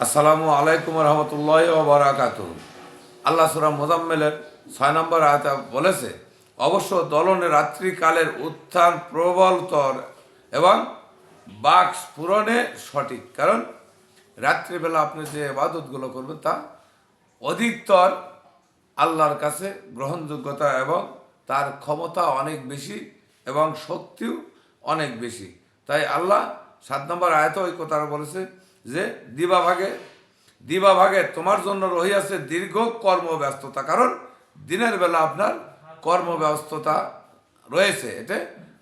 আসসালামু আলাইকুম রহমতুল্লাহ বারাকাত আল্লাহ সুরা মোজাম্মেলের ছয় নম্বর আয়তা বলেছে, অবশ্য দলনে রাত্রিকালের উত্থান প্রবলতর এবং বাক্স পূরণে সঠিক। কারণ রাত্রিবেলা আপনি যে ইবাদতগুলো করবেন তা অধিকতর আল্লাহর কাছে গ্রহণযোগ্যতা এবং তার ক্ষমতা অনেক বেশি এবং শক্তিও অনেক বেশি। তাই আল্লাহ সাত নম্বর আয়ত ওই কথা বলেছে যে দিবাভাগে দিবাভাগে তোমার জন্য রহিয়াছে দীর্ঘ কর্মব্যস্ততা। কারণ দিনের বেলা আপনার কর্মব্যস্ততা রয়েছে। এটা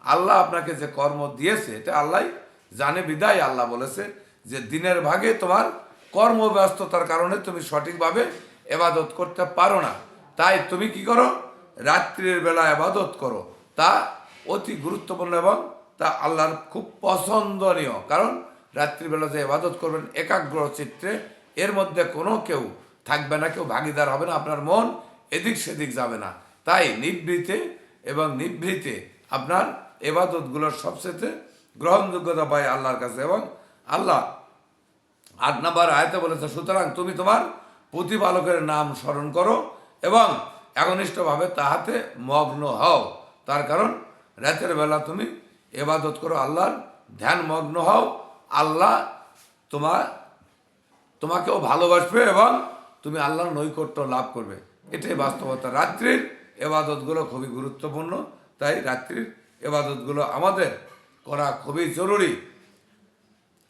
আল্লাহ আপনাকে যে কর্ম দিয়েছে, এটা আল্লাহ জানে, বিদায় আল্লাহ বলেছে যে দিনের ভাগে তোমার কর্মব্যস্ততার কারণে তুমি সঠিকভাবে এবাদত করতে পারো না। তাই তুমি কি করো? রাত্রির বেলা এবাদত করো। তা অতি গুরুত্বপূর্ণ এবং তা আল্লাহর খুব পছন্দনীয়। কারণ রাত্রিবেলা যে এবাদত করবেন, একাগ্র চিত্রে এর মধ্যে কোনো কেউ থাকবে না, কেউ ভাগিদার হবে না, আপনার মন এদিক সেদিক যাবে না। তাই নিবৃতে এবং নিভৃতে আপনার এবাদতগুলোর সবচেয়ে গ্রহণযোগ্যতা পায় আল্লাহর কাছে এবং আল্লাহ আট নম্বর আয়তে বলেছে, সুতরাং তুমি তোমার প্রতিপালকের নাম স্মরণ করো এবং একনিষ্ঠভাবে তাহাতে মগ্ন হও। তার কারণ, রাতের বেলা তুমি এবাদত করো, আল্লাহর ধ্যান মগ্ন হও। আল্লাহ তোমার, তোমাকেও ভালোবাসবে এবং তুমি আল্লাহর নৈকট্য লাভ করবে। এটাই বাস্তবতা। রাত্রির এবাদতগুলো খুবই গুরুত্বপূর্ণ। তাই রাত্রির এবাদতগুলো আমাদের করা খুবই জরুরি।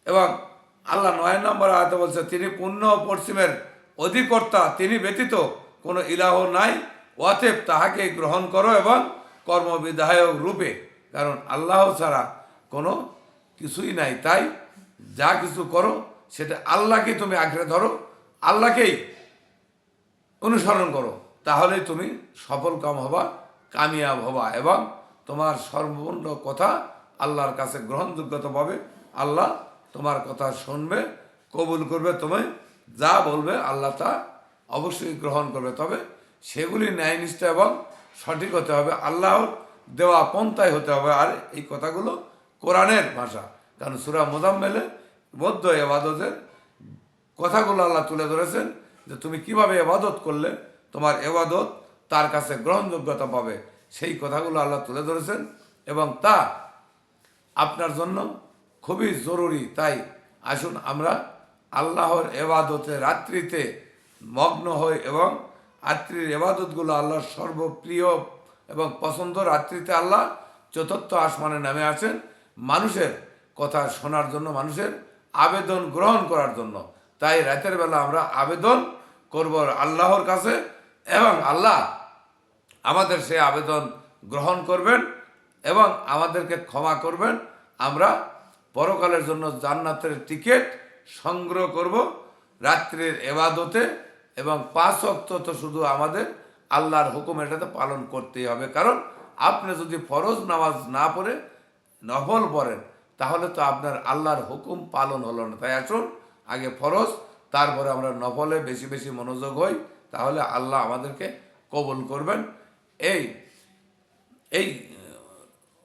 এবং আল্লাহ নয় নম্বর আয়তে বলছে, তিনি পূর্ণ পশ্চিমের অধিকর্তা, তিনি ব্যতীত কোনো ইলাহ নাই। অতএব তাহাকে গ্রহণ করো এবং কর্মবিধায়ক রূপে। কারণ আল্লাহ ছাড়া কোনো কিছুই নাই। তাই যা কিছু করো, সেটা আল্লাহকে তুমি আঁকড়ে ধরো, আল্লাহকেই অনুসরণ করো। তাহলে তুমি সফল কাম হবা, কামিয়াব হবা এবং তোমার সর্বপূর্ণ কথা আল্লাহর কাছে গ্রহণযোগ্যতা পাবে। আল্লাহ তোমার কথা শুনবে, কবুল করবে, তুমি যা বলবে আল্লাহ তা অবশ্যই গ্রহণ করবে। তবে সেগুলি ন্যায়নিষ্ঠ এবং সঠিক হতে হবে, আল্লাহর দেওয়া পন্থায় হতে হবে। আর এই কথাগুলো কোরআনের ভাষা। কারণ সুরা মোজাম্মেলে বৌদ্ধ এবাদতের কথাগুলো আল্লাহ তুলে ধরেছেন যে তুমি কীভাবে এবাদত করলে তোমার এবাদত তার কাছে গ্রহণযোগ্যতা পাবে। সেই কথাগুলো আল্লাহ তুলে ধরেছেন এবং তা আপনার জন্য খুবই জরুরি। তাই আসুন আমরা আল্লাহর এবাদতে রাত্রিতে মগ্ন হই এবং রাত্রির এবাদতগুলো আল্লাহর সর্বপ্রিয় এবং পছন্দ রাত্রিতে আল্লাহ চতুর্থ আসমানে নামে আছেন। মানুষের কথা শোনার জন্য, মানুষের আবেদন গ্রহণ করার জন্য। তাই রাতের বেলা আমরা আবেদন করব আল্লাহর কাছে এবং আল্লাহ আমাদের সে আবেদন গ্রহণ করবেন এবং আমাদেরকে ক্ষমা করবেন। আমরা পরকালের জন্য জান্নাতের টিকিট সংগ্রহ করব রাত্রির এবাদতে এবং পাঁচ অক্ত তো শুধু আমাদের আল্লাহর হুকুম এটাতে পালন করতেই হবে। কারণ আপনি যদি ফরজ নামাজ না পড়ে, নফল পড়েন তাহলে তো আপনার আল্লাহর হুকুম পালন হলো না। তাই আসুন, আগে ফরজ, তারপরে আমরা নফলে বেশি বেশি মনোযোগ হই, তাহলে আল্লাহ আমাদেরকে কবুল করবেন। এই এই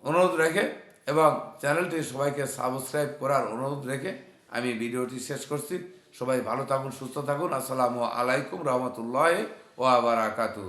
অনুরোধ রেখে এবং চ্যানেলটি সবাইকে সাবস্ক্রাইব করার অনুরোধ রেখে আমি ভিডিওটি শেষ করছি। সবাই ভালো থাকুন, সুস্থ থাকুন। আসসালামু আলাইকুম রহমতুল্লাহ ও আবার আকাতু